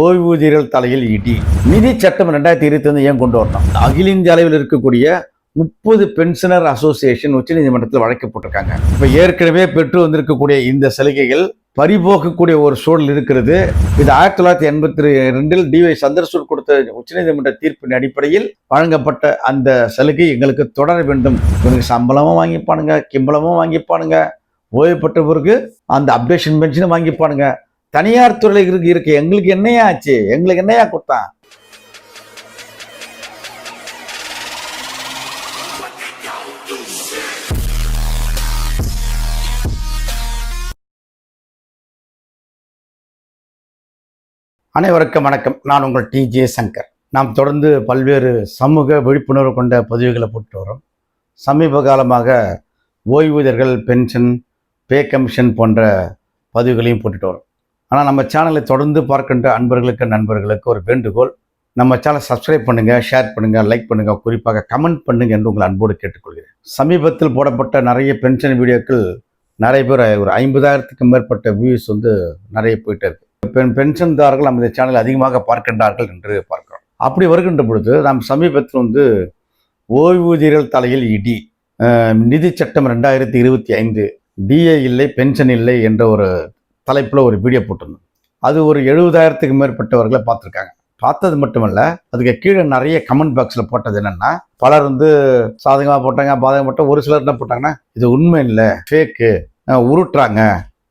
ஓய்வூதியர்கள் தலையில் இடி நிதி சட்டம் ரெண்டாயிரத்தி இருபத்தி வந்து ஏன் கொண்டு வரணும்? அகில இந்திய அளவில் இருக்கக்கூடிய முப்பது பென்ஷனர் அசோசியேஷன் உச்சநீதிமன்றத்தில் வழக்கு போட்டிருக்காங்க இப்போ ஏற்கனவே பெற்று வந்திருக்கக்கூடிய இந்த சலுகைகள் பறிபோக்கக்கூடிய ஒரு சூழல் இருக்கிறது. இது ஆயிரத்தி தொள்ளாயிரத்தி எண்பத்தி ரெண்டில் டிஒய் சந்திரசூட் கொடுத்த உச்சநீதிமன்ற தீர்ப்பின் அடிப்படையில் வழங்கப்பட்ட அந்த சலுகை எங்களுக்கு தொடர வேண்டும். இவனுக்கு சம்பளமும் வாங்கிப்பானுங்க கிம்பளமும் வாங்கிப்பானுங்க. ஓய்வு பெற்ற பிறகு அந்த அப்டேஷன் பென்ஷனும் வாங்கிப்பானுங்க. தனியார் துறையில் இருக்கு இருக்கு. எங்களுக்கு என்னையா ஆச்சு? எங்களுக்கு என்னையா கொடுத்தான்? அனைவருக்கும் வணக்கம். நான் உங்கள் டிஜே சங்கர். நாம் தொடர்ந்து பல்வேறு சமூக விழிப்புணர்வு கொண்ட பதிவுகளை போட்டு வரோம். சமீப காலமாக ஓய்வூதியர்கள் பென்ஷன் பே கமிஷன் போன்ற பதிவுகளையும் போட்டுட்டு வரோம். ஆனால் நம்ம சேனலை தொடர்ந்து பார்க்கின்ற அன்பர்களுக்கு நண்பர்களுக்கு ஒரு வேண்டுகோள். நம்ம சேனலை சப்ஸ்கிரைப் பண்ணுங்கள் ஷேர் பண்ணுங்கள் லைக் பண்ணுங்கள் குறிப்பாக கமெண்ட் பண்ணுங்கள் என்று உங்கள் அன்போடு கேட்டுக்கொள்கிறேன். சமீபத்தில் போடப்பட்ட நிறைய பென்ஷன் வீடியோக்கள் நிறைய பேர் ஒரு ஐம்பதாயிரத்துக்கும் மேற்பட்ட வியூஸ் வந்து நிறைய போயிட்டே இருக்குது பெண் பென்ஷன்தாரர்கள் நம்ம இந்த சேனலை அதிகமாக பார்க்கின்றார்கள் என்று பார்க்கிறோம். அப்படி வருகின்ற பொழுது நாம் சமீபத்தில் வந்து ஓய்வூதியர்கள் தலையில் இடி நிதி சட்டம் ரெண்டாயிரத்தி இருபத்தி ஐந்து டிஏ இல்லை பென்ஷன் இல்லை என்ற ஒரு தலைப்பில் ஒரு வீடியோ போட்டிருந்தோம். அது ஒரு எழுபதாயிரத்துக்கு மேற்பட்டவர்களை பார்த்துருக்காங்க. பார்த்தது மட்டுமல்ல அதுக்கு கீழே நிறைய கமெண்ட் பாக்ஸில் போட்டது என்னென்னா பலர் வந்து சாதகமாக போட்டாங்க பாதகம் போட்டால் ஒரு சிலர் என்ன போட்டாங்கன்னா இது உண்மை இல்லை ஃபேக்கு உருட்டுறாங்க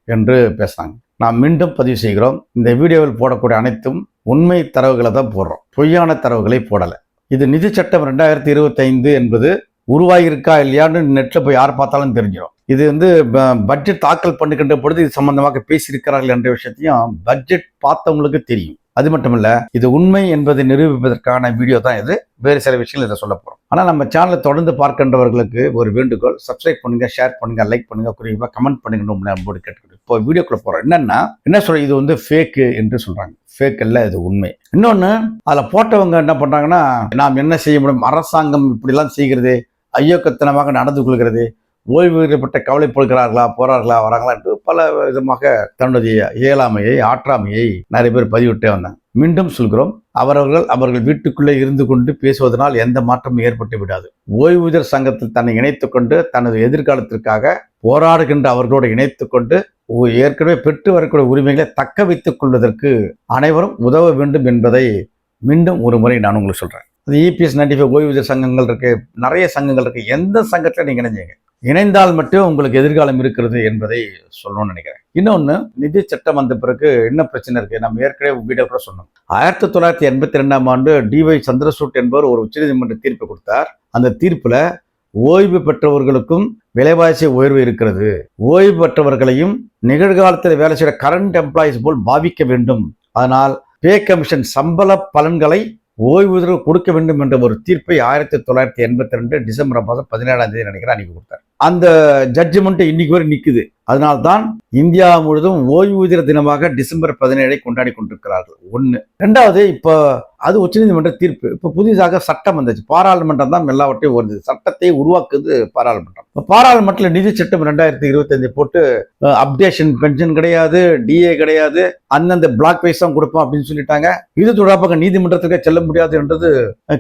என்று பேசுனாங்க நாம் மீண்டும் பதிவு செய்கிறோம். இந்த வீடியோவில் போடக்கூடிய அனைத்தும் உண்மை தரவுகளை தான் போடுறோம். பொய்யான தரவுகளை போடலை. இது நிதி சட்டம் ரெண்டாயிரத்தி இருபத்தைந்து என்பது உருவாகியிருக்கா இல்லையான்னு நெட்டில் போய் யார் பார்த்தாலும் தெரிஞ்சிடும் இது வந்து ப- பட்ஜெட் தாக்கல் பண்ணுகின்ற பொழுது இது சம்பந்தமாக பேசியிருக்கிறார்கள் என்ற விஷயத்தையும் பட்ஜெட் பார்த்தவங்களுக்கு தெரியும். அது மட்டும் இல்லை இது உண்மை என்பதை நிரூபிப்பதற்கான வீடியோ தான் இது. வேறு சில விஷயங்கள் இதை சொல்ல போகிறோம் ஆனால் நம்ம சேனலை தொடர்ந்து பார்க்கின்றவர்களுக்கு ஒரு வேண்டுகோள் சப்ஸ்கிரைப் பண்ணுங்க ஷேர் பண்ணுங்க லைக் பண்ணுங்க குறிப்பாக கமெண்ட் பண்ணுங்க உங்களை அன்போடு இப்போ வீடியோக்குள்ள போகிறோம் என்னன்னா என்ன சொல்ற இது வந்து ஃபேக்கு என்று சொல்றாங்க. ஃபேக் அல்ல இது உண்மை. இன்னொன்று அதில் போட்டவங்க என்ன பண்ணுறாங்கன்னா நாம் என்ன செய்ய முடியும்? அரசாங்கம் இப்படிலாம் செய்கிறது ஐயோக்கத்தனமாக நடந்து கொள்கிறது. ஓய்வூதியப்பட்ட கவலைப்படுகிறார்களா போறார்களா வராங்களா என்று பல விதமாக தன்னுடைய இயலாமையை ஆற்றாமையை நிறைய பேர் பதிவிட்டே வந்தாங்க. மீண்டும் சொல்கிறோம் அவரவர்கள் அவர்கள் வீட்டுக்குள்ளே இருந்து கொண்டு பேசுவதனால் எந்த மாற்றமும் ஏற்பட்டு விடாது. ஓய்வூதியர் சங்கத்தில் தன்னை இணைத்து கொண்டு தனது எதிர்காலத்திற்காக போராடுகின்ற அவர்களோடு இணைத்து கொண்டு ஏற்கனவே பெற்று வரக்கூடிய உரிமைகளை தக்க வைத்துக் கொள்வதற்கு அனைவரும் உதவ வேண்டும் என்பதை மீண்டும் ஒரு முறை நான் உங்களுக்கு சொல்கிறேன் அது இபிஎஸ் நைன்டி ஃபைவ் ஓய்வூதியர் சங்கங்கள் இருக்குது நிறைய சங்கங்கள் இருக்குது எந்த சங்கத்தில் நீங்கள் இணைஞ்சீங்க. இணைந்தால் மட்டும் உங்களுக்கு எதிர்காலம் இருக்கிறது என்பதை சொல்லணும்னு நினைக்கிறேன். இன்னொன்று நிதி சட்டம் வந்த பிறகு என்ன பிரச்சனை இருக்குது நம்ம ஏற்கனவே வீடியோ கூட சொன்னோம். ஆயிரத்தி தொள்ளாயிரத்தி எண்பத்தி ரெண்டாம் ஆண்டு டிஒய் சந்திரசூட் என்பவர் ஒரு உச்சநீதிமன்ற தீர்ப்பு கொடுத்தார். அந்த தீர்ப்பில் ஓய்வு பெற்றவர்களுக்கும் விலைவாசி உயர்வு இருக்கிறது. ஓய்வு பெற்றவர்களையும் நிகழ்காலத்தில் வேலை செய்கிற கரண்ட் எம்ப்ளாயிஸ் போல் பாவிக்க வேண்டும். அதனால் பே கமிஷன் சம்பள பலன்களை ஓய்வூதியம் கொடுக்க வேண்டும் என்ற ஒரு தீர்ப்பை ஆயிரத்தி தொள்ளாயிரத்தி எண்பத்தி ரெண்டு டிசம்பர் மாதம் பதினேழாம் தேதி நினைக்கிறேன் அனுப்பி கொடுத்தார். அந்த ஜட்ஜ்மெண்ட் இன்னைக்கு வரை நிற்குது அதனால்தான் இந்தியா முழுவதும் ஓய்வூதிய தினமாக டிசம்பர் பதினேழை கொண்டாடி கொண்டிருக்கிறார்கள். ஒன்று ரெண்டாவது இப்போ அது உச்சநீதிமன்ற தீர்ப்பு. இப்போ புதிதாக சட்டம் வந்துச்சு. பாராளுமன்றம் தான் எல்லாவற்றையும் வருது சட்டத்தை உருவாக்குது பாராளுமன்றம். இப்போ பாராளுமன்றத்தில் நிதி சட்டம் ரெண்டாயிரத்தி இருபத்தஞ்சு போட்டு அப்டேஷன் பென்ஷன் கிடையாது டிஏ கிடையாது அந்தந்த பிளாக் வைஸ் தான் கொடுப்போம் அப்படின்னு சொல்லிட்டாங்க. இது தொடர்பாக நீதிமன்றத்துக்கு செல்ல முடியாது என்றது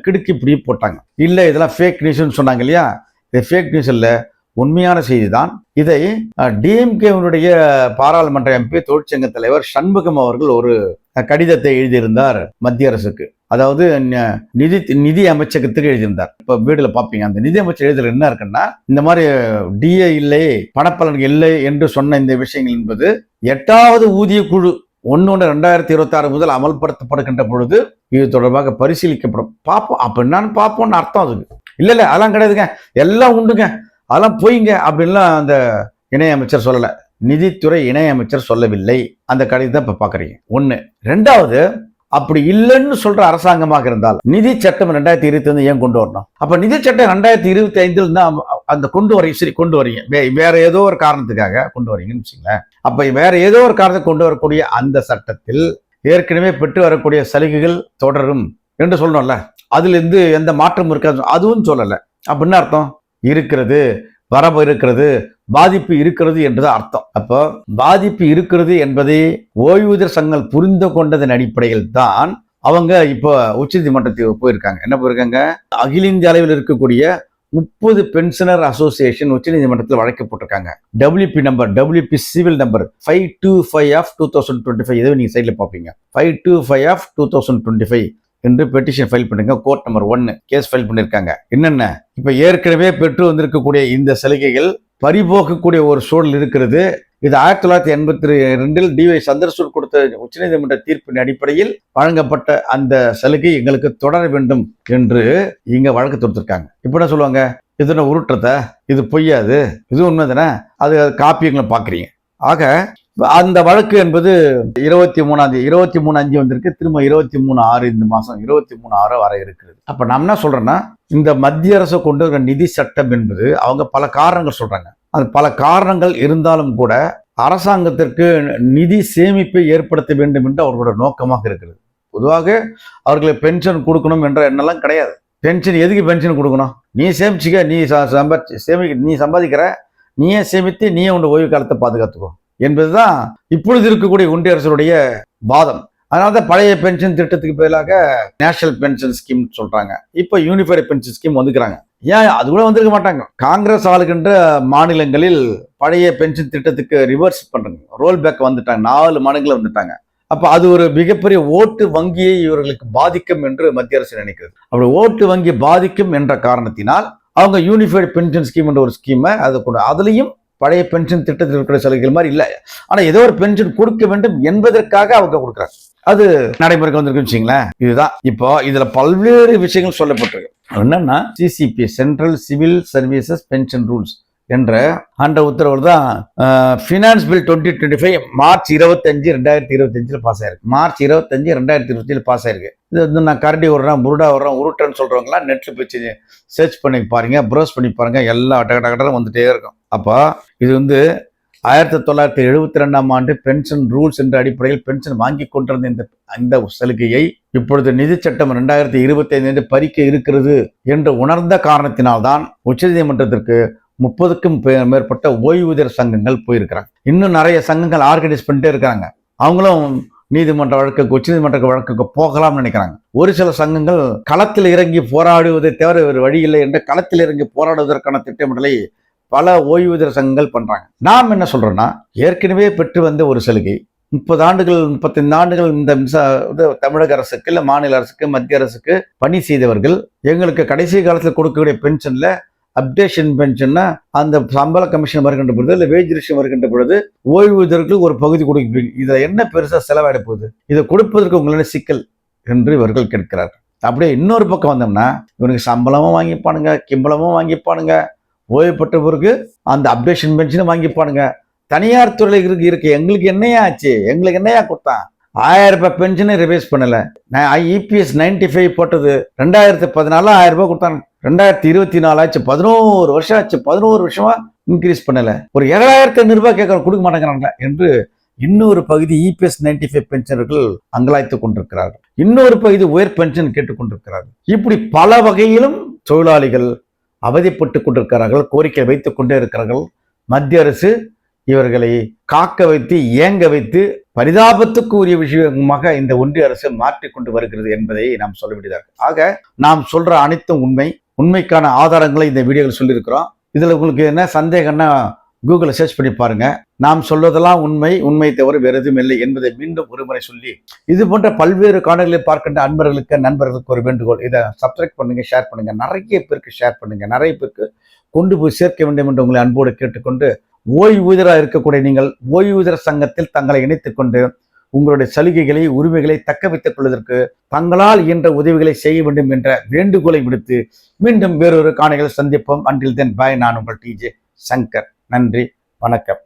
கிடுக்கி இப்படி போட்டாங்க. இல்லை இதெல்லாம் ஃபேக் நியூஸ்னு சொன்னாங்க இல்லையா? இது ஃபேக் நியூஸ் இல்லை. உண்மையான செய்தி தான் இதை டிஎம்கேவினுடைய பாராளுமன்ற எம்பி தொழிற்சங்க தலைவர் சண்முகம் அவர்கள் ஒரு கடிதத்தை எழுதியிருந்தார் மத்திய அரசுக்கு. அதாவது நிதி நிதி அமைச்சகத்துக்கு எழுதியிருந்தார். இப்போ வீடுல பார்ப்பீங்க அந்த நிதி அமைச்சர் எழுதுல என்ன இருக்குன்னா இந்த மாதிரி டிஏ இல்லை பணப்பலன் இல்லை என்று சொன்ன இந்த விஷயங்கள் என்பது எட்டாவது ஊதிய குழு ஒன்று ஒன்று ரெண்டாயிரத்தி இருபத்தாறு முதல் அமல்படுத்தப்படுகின்ற பொழுது இது தொடர்பாக பரிசீலிக்கப்படும். பார்ப்போம் அப்போ என்னன்னு பார்ப்போம்னு அர்த்தம் அதுக்கு. இல்லை இல்லை அதெல்லாம் கிடையாதுங்க. எல்லாம் உண்டுங்க. அதெல்லாம் போய்ங்க அப்படின்லாம் அந்த இணையமைச்சர் சொல்லலை. நிதித்துறை இணையமைச்சர் சொல்லவில்லை. அந்த கடிதத்தை இப்போ பார்க்குறீங்க ஒன்று ரெண்டாவது அப்படி இல்லைன்னு சொல்ற அரசாங்கமாக இருந்தால் நிதி சட்டம் ரெண்டாயிரத்தி இருபத்தி ஐந்து ஏன் கொண்டு வரணும்? அப்ப நிதி சட்டம் ரெண்டாயிரத்தி இருபத்தி ஐந்தில் தான் அந்த கொண்டு வரீங்க சரி கொண்டு வரீங்க. வே- வேற ஏதோ ஒரு காரணத்துக்காக கொண்டு வரீங்கன்னு வச்சுங்களேன் அப்ப வேற ஏதோ ஒரு காரணத்தை கொண்டு வரக்கூடிய அந்த சட்டத்தில் ஏற்கனவே பெற்று வரக்கூடிய சலுகைகள் தொடரும் என்று சொல்லணும்ல. அதுல இருந்து எந்த மாற்றமும் இருக்காது அதுவும் சொல்லலை. அப்படின்னு அர்த்தம்? இருக்கிறது வரவு இருக்கிறது பாதிப்பு இருக்கிறது என்றது அர்த்தம். அப்போ பாதிப்பு இருக்கிறது என்பதை ஓய்வூதியர் சங்கங்கள் புரிந்து கொண்டதன் அடிப்படையில் தான் அவங்க இப்போ உச்சநீதிமன்றத்துக்கு போயிருக்காங்க. என்ன போயிருக்காங்க? அகில இந்திய அளவில் இருக்கக்கூடிய முப்பது பென்ஷனர் அசோசியேஷன் உச்சநீதிமன்றத்தில் வழக்கு போட்டிருக்காங்க WP number WP civil number five two five of two thousand twenty five இதை நீங்கள் சைடில் பார்ப்பீங்க. Five two five of two thousand twenty five என்று பெட்டிஷன் ஃபைல் பண்ணுங்க. கோர்ட் நம்பர் ஒன்று கேஸ் ஃபைல் பண்ணியிருக்காங்க என்னென்ன? இப்போ ஏற்கனவே பெற்று வந்திருக்கக்கூடிய இந்த சலுகைகள் பறிபோக்கக்கூடிய ஒரு சூழல் இருக்கிறது. இது ஆயிரத்தி தொள்ளாயிரத்தி எண்பத்தி ரெண்டில் டிவை சந்திரசூட் கொடுத்த உச்சநீதிமன்ற தீர்ப்பின் அடிப்படையில் வழங்கப்பட்ட அந்த சலுகை எங்களுக்கு தொடர வேண்டும் என்று இங்க வழக்கு தொடுத்திருக்காங்க. இப்போ என்ன சொல்லுவாங்க? இது என்ன உருட்டத்தை இது பொய்யாது இது உண்மை தானே அது காப்பியங்களை பார்க்குறீங்க. ஆக அந்த வழக்கு என்பது இருபத்தி மூணாந்தி இருபத்தி மூணு அஞ்சு வந்திருக்கு திரும்ப இருபத்தி மூணு ஆறு இந்த மாதம் இருபத்தி மூணு ஆறு வர இருக்கிறது. அப்போ நம்ம என்ன சொல்கிறேன்னா இந்த மத்திய அரசு கொண்டு வர நிதி சட்டம் என்பது அவங்க பல காரணங்கள் சொல்கிறாங்க அது பல காரணங்கள் இருந்தாலும் கூட அரசாங்கத்திற்கு நிதி சேமிப்பை ஏற்படுத்த வேண்டும் என்று அவர்களோட நோக்கமாக இருக்கிறது. பொதுவாக அவர்களுக்கு பென்ஷன் கொடுக்கணும் என்ற எண்ணெல்லாம் கிடையாது. பென்ஷன் எதுக்கு பென்ஷன் கொடுக்கணும்? நீ சேமிச்சுக்க நீ ச- சம்பாதிச்சு சேமி நீ சம்பாதிக்கிற நீயே சேமித்து நீயே உன்னோட ஓய்வு காலத்தை பாதுகாத்துக்கோ. என்பதுதான் இப்பொழுது இருக்கக்கூடிய ஒன்றிய அரசுடைய வாதம். அதனால தான் பழைய பென்ஷன் திட்டத்துக்கு பதிலாக நேஷனல் பென்ஷன் ஸ்கீம் சொல்றாங்க. இப்போ யூனிஃபைடு பென்ஷன் ஸ்கீம் வந்துக்கிறாங்க. ஏன்? அது கூட வந்திருக்க மாட்டாங்க. காங்கிரஸ் ஆளுகின்ற மாநிலங்களில் பழைய பென்ஷன் திட்டத்துக்கு ரிவர்ஸ் பண்றாங்க. ரோல் பேக் வந்துட்டாங்க. நாலு மாநிலங்களில் வந்துட்டாங்க. அப்ப அது ஒரு மிகப்பெரிய ஓட்டு வங்கியை இவர்களுக்கு பாதிக்கும் என்று மத்திய அரசு நினைக்கிறது. அப்படி ஓட்டு வங்கி பாதிக்கும் என்ற காரணத்தினால் அவங்க யூனிஃபைடு பென்ஷன் ஸ்கீம் என்ற ஒரு ஸ்கீமை அது கொண்டு அதுலேயும் பழைய பென்ஷன் திட்டத்தில் இருக்கிற சலுகைகள் மாதிரி இல்லை. ஆனா ஏதோ ஒரு பென்ஷன் கொடுக்க வேண்டும் என்பதற்காக அவங்க கொடுக்குறாங்க. அது நடைமுறைக்கு வந்திருக்குன்னு வச்சுங்களேன் இதுதான். இப்போ இதுல பல்வேறு விஷயங்கள் சொல்லப்பட்டிருக்கு. என்னன்னா CCP central civil services pension rules என்ற அந்த உத்தரவு தான் finance bill twenty twenty five March இருபத்தஞ்சு ரெண்டாயிரத்தி இருபத்தஞ்சில் பாஸ் ஆயிருக்கு. மார்ச் இருபத்தஞ்சு ரெண்டாயிரத்தி இருபத்தஞ்சில் பாஸ் ஆயிருக்கு. இது வந்து நான் கரடி விடுறேன் புருடா விடுறேன் உருட்டேன்னு சொல்றவங்களாம் நெட்டில் போய் சர்ச் பண்ணி பாருங்க ப்ரௌஸ் பண்ணி பாருங்கள் எல்லாம் டக வந்துட்டே இருக்கும். அப்போ இது வந்து ஆயிரத்தி தொள்ளாயிரத்தி எழுபத்தி ரெண்டாம் ஆண்டு பென்ஷன் ரூல்ஸ் என்ற அடிப்படையில் பென்ஷன் வாங்கி கொண்டிருந்த இந்த இந்த சலுகையை இப்பொழுது நிதி சட்டம் ரெண்டாயிரத்தி இருபத்தி ஐந்து பறிக்க இருக்கிறது என்று உணர்ந்த காரணத்தினால்தான் உச்சநீதிமன்றத்திற்கு முப்பதுக்கும் பே- மேற்பட்ட ஓய்வூதியர் சங்கங்கள் போயிருக்கிறாங்க. இன்னும் நிறைய சங்கங்கள் ஆர்கனைஸ் பண்ணிட்டே இருக்காங்க. அவங்களும் நீதிமன்ற வழக்குக்கு உச்சநீதிமன்ற வழக்குக்கு போகலாம்னு நினைக்கிறாங்க. ஒரு சில சங்கங்கள் களத்தில் இறங்கி போராடுவதை தவிர ஒரு வழி இல்லை என்று களத்தில் இறங்கி போராடுவதற்கான திட்டமிடலை பல ஓய்வூதியர் சங்கங்கள் பண்றாங்க. நாம் என்ன சொல்றோம்னா ஏற்கனவே பெற்று வந்த ஒரு சலுகை முப்பது ஆண்டுகள் முப்பத்தைந்து ஆண்டுகள் இந்த இது தமிழக அரசுக்கு இல்லை மாநில அரசுக்கு மத்திய அரசுக்கு பணி செய்தவர்கள் எங்களுக்கு கடைசி காலத்தில் கொடுக்கக்கூடிய பென்ஷனில் அப்டேஷன் பென்ஷன்னா அந்த சம்பள கமிஷன் வருகின்ற பொழுது இல்லை வேஜ் ரிஷன் வருகின்ற பொழுது ஓய்வூதியர்களுக்கு ஒரு பகுதி கொடுப்பீங்க. இதில் என்ன பெருசாக செலவாயிட போகுது? இதை கொடுப்பதற்கு உங்களுடைய சிக்கல்? என்று இவர்கள் கேட்கிறார்கள். அப்படியே இன்னொரு பக்கம் வந்தோம்னா இவனுக்கு சம்பளமும் வாங்கிப்பானுங்க கிம்பளமும் வாங்கிப்பானுங்க. ஓய்வு பிறகு அந்த அப்டேஷன் பென்ஷனும் வாங்கிப்பானுங்க. தனியார் துறையில் இருக்கு இருக்கு. எங்களுக்கு என்னையா ஆச்சு? எங்களுக்கு என்னையா கொடுத்தான்? ஆயிரம் ரூபாய் பென்ஷனே ரிவைஸ் பண்ணலை. நான் இபிஎஸ் நைன்டி ஃபைவ் போட்டது. ரெண்டாயிரத்தி பதினாலு ஆயிரம் ரூபாய் கொடுத்தாங்க ரெண்டாயிரத்தி இருபத்தி நாலு ஆச்சு பதினோரு வருஷம் ஆச்சு பதினோரு வருஷமா இன்க்ரீஸ் பண்ணலை. ஒரு ஏழாயிரத்தி ஐநூறுரூபா ரூபாய் கொடுக்க மாட்டேங்கிறாங்க என்று இன்னொரு பகுதி இபிஎஸ் நைன்டி ஃபைவ் பென்ஷனர்கள் அங்கலாய்த்துக் கொண்டிருக்கிறார்கள். இன்னொரு பகுதி உயர் பென்ஷன் கேட்டுக்கொண்டிருக்கிறார்கள் இப்படி பல வகையிலும் தொழிலாளிகள் அவதிப்பட்டு கொண்டிருக்கிறார்கள் கோரிக்கை வைத்துக் கொண்டே இருக்கிறார்கள். மத்திய அரசு இவர்களை காக்க வைத்து ஏங்க வைத்து பரிதாபத்துக்குரிய விஷயமாக இந்த ஒன்றிய அரசு மாற்றிக்கொண்டு வருகிறது என்பதை நாம் சொல்ல வேண்டியதாக ஆக நாம் சொல்ற அனைத்தும் உண்மை. உண்மைக்கான ஆதாரங்களை இந்த வீடியோவில் சொல்லியிருக்கிறோம். இதில் உங்களுக்கு என்ன சந்தேகம்னா கூகுளில் சர்ச் பண்ணி பாருங்க. நாம் சொல்வதெல்லாம் உண்மை உண்மை தவிர வேறு எதுவும் இல்லை என்பதை மீண்டும் ஒருமுறை சொல்லி இது போன்ற பல்வேறு காணொலிகளை பார்க்கின்ற அன்பர்களுக்கு நண்பர்களுக்கு ஒரு வேண்டுகோள். இதை சப்ஸ்கிரைப் பண்ணுங்க ஷேர் பண்ணுங்க. நிறைய பேருக்கு ஷேர் பண்ணுங்க. நிறைய பேருக்கு கொண்டு போய் சேர்க்க வேண்டும் என்று உங்களை அன்போடு கேட்டுக்கொண்டு ஓய்வூதியராக இருக்கக்கூடிய நீங்கள் ஓய்வூதியர் சங்கத்தில் தங்களை இணைத்துக்கொண்டு உங்களுடைய சலுகைகளை உரிமைகளை தக்க வைத்துக் கொள்வதற்கு தங்களால் இயன்ற உதவிகளை செய்ய வேண்டும் என்ற வேண்டுகோளை விடுத்து மீண்டும் வேறொரு காணிகளை சந்திப்போம். அன்றில் தென் பாய் நான் உங்கள் டிஜே சங்கர். நன்றி. வணக்கம்.